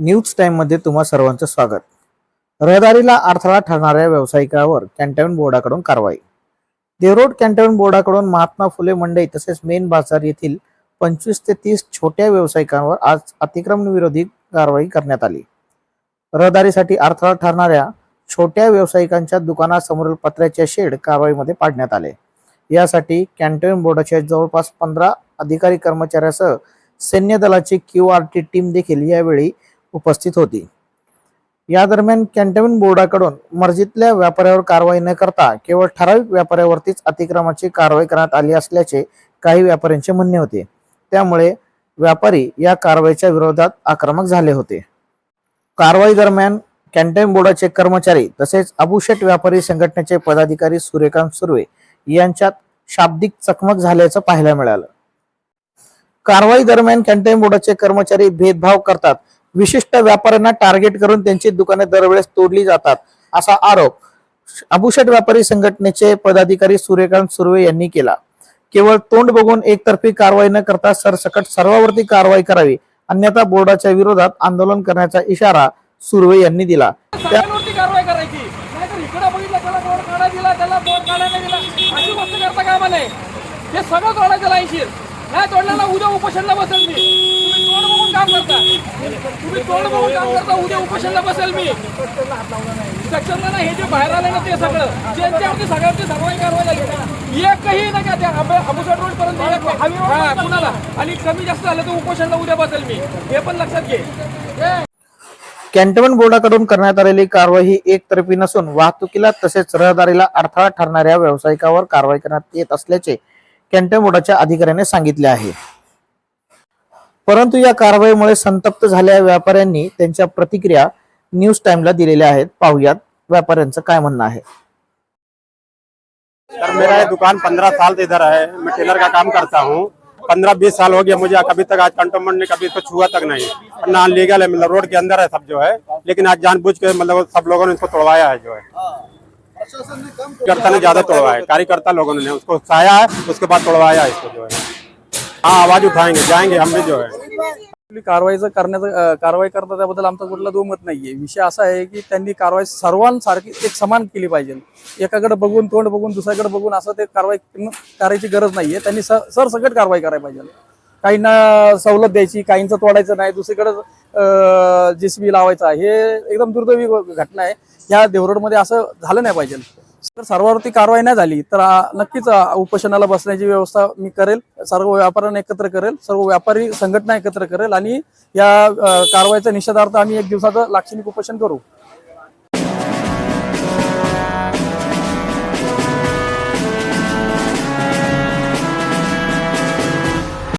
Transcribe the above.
News टाइममध्ये तुम्हा सर्वांचं स्वागत. रहदारीला अडथळा ठरणाऱ्या व्यावसायिकावर कॅन्टोन्मेंट बोर्डाकडून कारवाई. देवरोड कॅन्टोन्मेंट बोर्डाकडून महात्मा फुले मंडई तसेच मेन बाजार येथील पंचवीस ते तीस छोट्या व्यावसायिकांवर आज अतिक्रमण विरोधी कारवाई करण्यात आली. रहदारीसाठी अडथळा ठरणाऱ्या छोट्या व्यावसायिकांच्या दुकानासमोरील पत्र्याचे शेड कारवाईमध्ये पाडण्यात आले. यासाठी कॅन्टोन्मेंट बोर्डाच्या जवळपास पंधरा अधिकारी कर्मचाऱ्यासह सैन्य दलाची क्यू आर टी टीम देखील यावेळी उपस्थित होती. या दरम्यान कॅन्टोन्मेंट बोर्डाकडून मर्जीतल्या व्यापाऱ्यावर कारवाई न करता केवळ ठराविक व्यापाऱ्यावरतीच अतिक्रमाची कारवाई करण्यात आली असल्याचे काही व्यापाऱ्यांचे म्हणणे होते. त्यामुळे व्यापारी या कारवाईच्या विरोधात आक्रमक झाले होते. कारवाई दरम्यान कॅन्टोन्मेंट बोर्डाचे कर्मचारी तसेच अबुशेट व्यापारी संघटनेचे पदाधिकारी सूर्यकांत सुर्वे यांच्यात शाब्दिक चकमक झाल्याचं पाहायला मिळालं. कारवाई दरम्यान कॅन्टोन्मेंट बोर्डाचे कर्मचारी भेदभाव करतात विशिष्ट व्यापाऱ्यांना टार्गेट करून त्यांची दुकाने दरवेळेस तोडली जातात असा आरोप अबुशेट व्यापारी संघटनेचे पदाधिकारी सूर्यकांत सुर्वे यांनी केला. केवळ तोंड बघून एकतर्फी कारवाई न करता सरसकट सर्वावरती कारवाई करावी अन्यथा बोर्डाच्या विरोधात आंदोलन करण्याचा इशारा सुर्वे यांनी दिला. करायची. हे सगळं तोडायचं नाही तोडल्याला उद्या उपोषणला बसेल मी. काम करता तुम्ही तोंड बघून काम करता उद्या उपोषणला बसेल मी. सेक्शनला ना हे जे बाहेर आले ना ते सगळं ज्यांच्यावरती सगळ्यांची सर्वांची कारवाई झाली एकही नाही का त्या अबुसट रोड पर्यंत हा, कुणाला? आणि कमी जास्त झालं तर उपोषणला उद्या बसेल मी. हे पण लक्षात घे. कॅन्टोन्मेंट बोर्डाकडून करण्यात आलेली कारवाई ही एकतर्फी नसून वाहतुकीला तसेच रहदारीला अडथळा ठरणाऱ्या व्यावसायिकावर कारवाई करण्यात येत असल्याचे कॅन्टोन्मेंट बोर्डाच्या अधिकाऱ्याने सांगितले आहे. परंतु या कारवाईमुळे संतप्त झालेल्या व्यापाऱ्यांनी त्यांच्या प्रतिक्रिया न्यूज टाइमला दिलेल्या आहेत. पाहुयात व्यापाऱ्यांचं काय म्हणणं आहे. सर मेरा ये दुकान पंद्रह साल से इधर है। मैं टेलर का काम करता हूँ। पंद्रह बीस साल हो गया मुझे। कभी तक आज कंटोनमेंट ने कभी इसको छुआ तक नहीं। ना लीगल है मतलब रोड के अंदर है सब जो है। लेकिन आज जानबूझ के मतलब सब लोगों ने इसको तोड़वाया है जो है। कार्यकर्ता ने ज्यादा तोड़वाया। है कार्यकर्ता लोगों ने उसको उकसाया है उसके बाद तोड़वाया है इसको जो है। हाँ आवाज उठाएंगे जाएंगे हम भी जो है। कारवाई कारवाईचं करण्याचं कारवाई करतात त्याबद्दल आमचा कुठला दुमत नाहीये. विषय असा आहे की त्यांनी कारवाई सर्वांसारखी एक समान केली पाहिजे. एकाकडे बघून तोंड बघून दुसऱ्याकडे बघून असं ते कारवाई करायची गरज नाहीये. त्यांनी सरसकट कारवाई करायला पाहिजे. काहींना सवलत द्यायची काहींचं तोडायचं नाही दुसरीकडे जेसीबी लावायचा हे एकदम दुर्दैवी घटना आहे. या देवरोडमध्ये असं झालं नाही पाहिजे. जर सर्वावरती कारवाई नाही झाली तर नक्कीच उपोषणाला बसण्याची व्यवस्था मी करेल. सर्व व्यापाऱ्यांना एकत्र करेल सर्व व्यापारी संघटना एकत्र करेल आणि या कारवाईचा निषेधार्थ आम्ही एक दिवसाचं लाक्षणिक उपोषण करू.